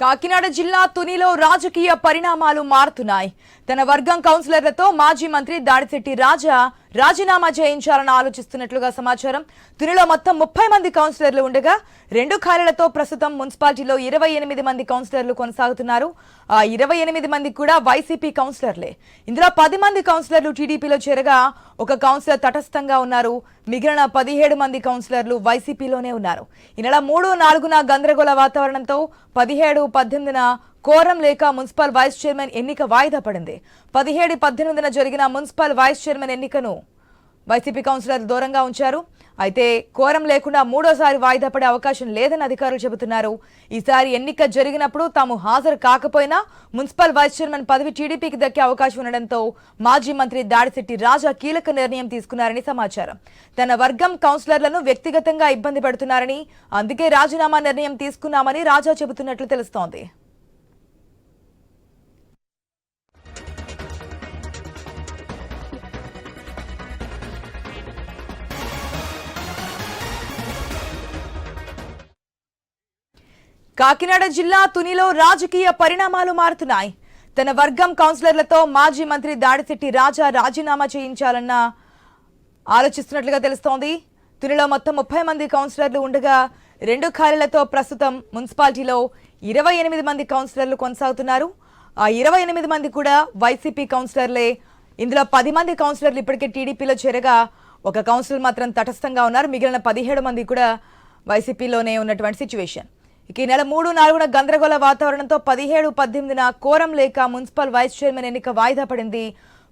కాకినాడ జిల్లా తునిలో రాజకీయ పరిణామాలు మారుతున్నాయి. తన వర్గం కౌన్సిలర్లతో మాజీ మంత్రి దాడిశెట్టి రాజా రాజీనామా చేయించాలని ఆలోచిస్తున్నట్లుగా సమాచారం. తునిలో మొత్తం ముప్పై మంది కౌన్సిలర్లు ఉండగా రెండు ఖాళీలతో ప్రస్తుతం మున్సిపాలిటీలో ఇరవై ఎనిమిది మంది కౌన్సిలర్లు కొనసాగుతున్నారు. ఆ ఇరవై ఎనిమిది మంది కూడా వైసీపీ కౌన్సిలర్లే. ఇందులో పది మంది కౌన్సిలర్లు టీడీపీలో చేరగా ఒక కౌన్సిలర్ తటస్థంగా ఉన్నారు. మిగిలిన పదిహేడు మంది కౌన్సిలర్లు వైసీపీలోనే ఉన్నారు. ఈ నెల మూడు నాలుగున గందరగోళ వాతావరణంతో పదిహేడు పద్దెనిమిదిన కోరం లేక మున్సిపల్ వైస్ చైర్మన్ ఎన్నిక వాయిదా పడింది. పదిహేడు పద్దెనిమిదిన జరిగిన మున్సిపల్ వైస్ చైర్మన్ ఎన్నికను వైసీపీ కౌన్సిలర్ దూరంగా ఉంచారు. అయితే కోరం లేకుండా మూడోసారి వాయిదా పడే అవకాశం లేదని అధికారులు చెబుతున్నారు. ఈసారి ఎన్నిక జరిగినప్పుడు తాము హాజరు కాకపోయినా మున్సిపల్ వైస్ చైర్మన్ పదవి టీడీపీకి దక్కే అవకాశం ఉండడంతో మాజీ మంత్రి దాడిశెట్టి రాజా కీలక నిర్ణయం తీసుకున్నారని సమాచారం. తన వర్గం కౌన్సిలర్లను వ్యక్తిగతంగా ఇబ్బంది పెడుతున్నారని అందుకే రాజీనామా నిర్ణయం తీసుకున్నామని రాజా చెబుతున్నట్లు తెలుస్తోంది. కాకినాడ జిల్లా తునిలో రాజకీయ పరిణామాలు మారుతున్నాయి. తన వర్గం కౌన్సిలర్లతో మాజీ మంత్రి దాడిశెట్టి రాజా రాజీనామా చేయించాలన్న ఆలోచిస్తున్నట్లుగా తెలుస్తోంది. తునిలో మొత్తం ముప్పై మంది కౌన్సిలర్లు ఉండగా రెండు ఖాళీలతో ప్రస్తుతం మున్సిపాలిటీలో ఇరవై ఎనిమిది మంది కౌన్సిలర్లు కొనసాగుతున్నారు. ఆ ఇరవై ఎనిమిది మంది కూడా వైసీపీ కౌన్సిలర్లే. ఇందులో పది మంది కౌన్సిలర్లు ఇప్పటికే టీడీపీలో చేరగా ఒక కౌన్సిలర్ మాత్రం తటస్థంగా ఉన్నారు. మిగిలిన పదిహేడు మంది కూడా వైసీపీలోనే ఉన్నటువంటి సిచ్యువేషన్. ఇక ఈ నెల మూడు నాలుగున గందరగోళ వాతావరణంతో పదిహేడు పద్దెనిమిదిన కోరం లేక మున్సిపల్ వైస్ చైర్మన్ ఎన్నిక వాయిదా పడింది.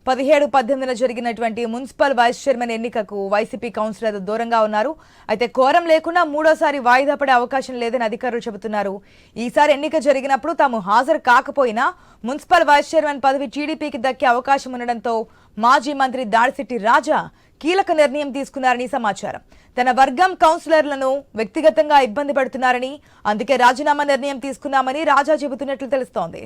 పదిహేడు పద్దెనిమిదిన జరిగినటువంటి మున్సిపల్ వైస్ చైర్మన్ ఎన్నికకు వైసీపీ కౌన్సిలర్ దూరంగా ఉన్నారు. అయితే కోరం లేకుండా మూడోసారి వాయిదా పడే అవకాశం లేదని అధికారులు చెబుతున్నారు. ఈసారి ఎన్నిక జరిగినప్పుడు తాము హాజరు కాకపోయినా మున్సిపల్ వైస్ చైర్మన్ పదవి టీడీపీకి దక్కే అవకాశం ఉండడంతో మాజీ మంత్రి దాడిశెట్టి రాజా కీలక నిర్ణయం తీసుకున్నారని సమాచారం. తన వర్గం కౌన్సిలర్లను వ్యక్తిగతంగా ఇబ్బంది పెడుతున్నారని అందుకే రాజీనామా నిర్ణయం తీసుకున్నామని రాజా చెబుతున్నట్లు తెలుస్తోంది.